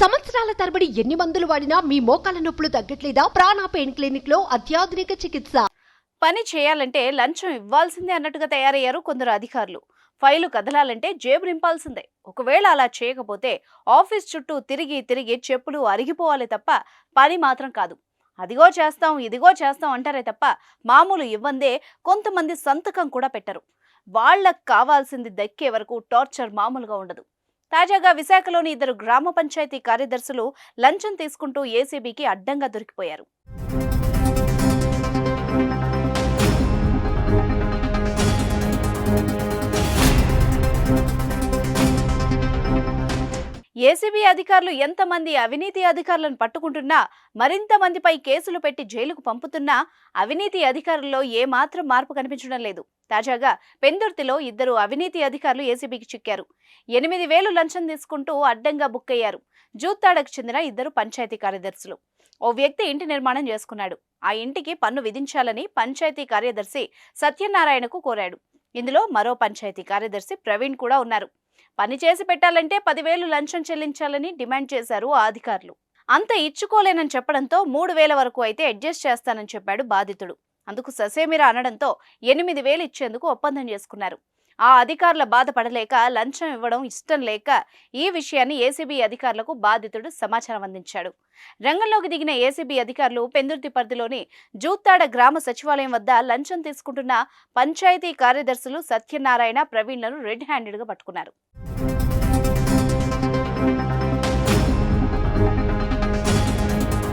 సంవత్సరాల తరబడి ఎన్ని మందులు వాడినా మీ మోకాల నొప్పులు తగ్గట్లేదా? ప్రాణ పెయిన్ క్లినిక్లో అత్యాధునిక చికిత్స. పని చేయాలంటే లంచం ఇవ్వాల్సిందే అన్నట్టుగా తయారయ్యారు కొందరు అధికారులు. ఫైలు కదలాలంటే జేబు నింపాల్సిందే. ఒకవేళ అలా చేయకపోతే ఆఫీస్ చుట్టూ తిరిగి తిరిగి చెప్పులు అరిగిపోవాలి తప్ప పని మాత్రం కాదు. అదిగో చేస్తాం ఇదిగో చేస్తాం అంటారే తప్ప మామూలు ఇవ్వందే కొంతమంది సంతకం కూడా పెట్టరు. వాళ్ళకు కావాల్సింది దక్కే వరకు టార్చర్ మామూలుగా ఉండదు. తాజాగా విశాఖలోని ఇద్దరు గ్రామ పంచాయతీ కార్యదర్శులు లంచం తీసుకుంటూ ఏసీబీకి అడ్డంగా దొరికిపోయారు. ఏసీబీ అధికారులు ఎంతమంది అవినీతి అధికారులను పట్టుకుంటున్నా మరింత మందిపై కేసులు పెట్టి జైలుకు పంపుతున్నా అవినీతి అధికారుల్లో ఏమాత్రం మార్పు కనిపించడం లేదు. తాజాగా పెందుర్తిలో ఇద్దరు అవినీతి అధికారులు ఏసీబీకి చిక్కారు. ఎనిమిది వేలు లంచం తీసుకుంటూ అడ్డంగా బుక్ అయ్యారు. జూత్తాడకు చెందిన ఇద్దరు పంచాయతీ కార్యదర్శులు. ఓ వ్యక్తి ఇంటి నిర్మాణం చేసుకున్నాడు. ఆ ఇంటికి పన్ను విధించాలని పంచాయతీ కార్యదర్శి సత్యనారాయణకు కోరాడు. ఇందులో మరో పంచాయతీ కార్యదర్శి ప్రవీణ్ కూడా ఉన్నారు. పని చేసి పెట్టాలంటే పదివేలు లంచం చెల్లించాలని డిమాండ్ చేశారు ఆ అధికారులు. అంత ఇచ్చుకోలేనని చెప్పడంతో మూడు వేల వరకు అయితే అడ్జస్ట్ చేస్తానని చెప్పాడు బాధితుడు. అందుకు ససేమిరా అనడంతో ఎనిమిది వేలు ఇచ్చేందుకు ఒప్పందం చేసుకున్నారు. ఆ అధికారుల బాధపడలేక లంచం ఇవ్వడం ఇష్టం లేక ఈ విషయాన్ని ఏసీబీ అధికారులకు బాధితుడు సమాచారం అందించాడు. రంగంలోకి దిగిన ఏసీబీ అధికారులు పెందుర్తి పరిధిలోని జూత్తాడ గ్రామ సచివాలయం వద్ద లంచం తీసుకుంటున్న పంచాయతీ కార్యదర్శులు సత్యనారాయణ ప్రవీణ్లను రెడ్ హ్యాండెడ్గా పట్టుకున్నారు.